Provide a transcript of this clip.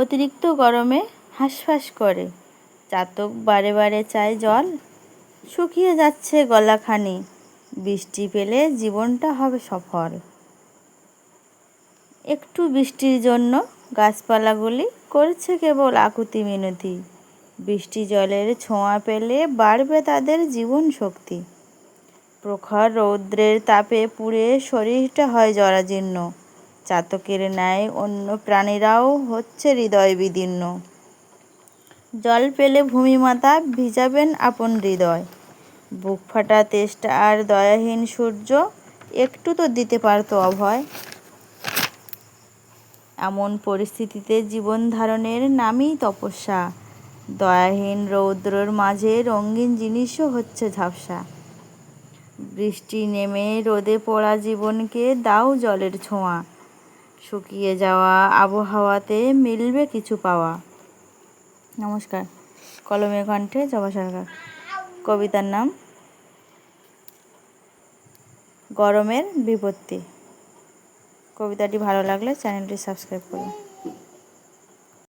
অতিরিক্ত গরমে হাঁসফাঁস করে। চাতক বারে বারে চায় জল। শুকিয়ে যাচ্ছে গলাখানি। বৃষ্টি পেলে জীবনটা হবে সফল। একটু বৃষ্টির জন্য গাছপালাগুলি করছে কেবল আকুতি মিনতি। বৃষ্টি জলের ছোঁয়া পেলে বাড়বে তাদের জীবন শক্তি। প্রখর রৌদ্রের তাপে পুড়ে শরীরটা হয় জরাজীর্ণ। চাতকের ন্যায় অন্য প্রাণীরাও হচ্ছে হৃদয় বিদীর্ণ জল পেলে ভূমিমাতা ভিজাবেন আপন হৃদয়। বুক ফাটা তেষ্টা আর দয়াহীন সূর্য একটু তো দিতে পারতো অভয়। এমন পরিস্থিতিতে জীবন ধারণের নামই তপস্যা। দয়াহীন রৌদ্রর মাঝে রঙিন জিনিসও হচ্ছে ঝাপসা। বৃষ্টি নেমে রোদে পড়া জীবনকে দাও জলের ছোঁয়া। শুকিয়ে যাওয়া আবহাওয়াতে মিলবে কিছু পাওয়া। নমস্কার, কলমে কণ্ঠে জবা সরকার। কবিতার নাম, গরমের বিপত্তি। কবিতাটি ভালো লাগলে চ্যানেলটি সাবস্ক্রাইব করুন।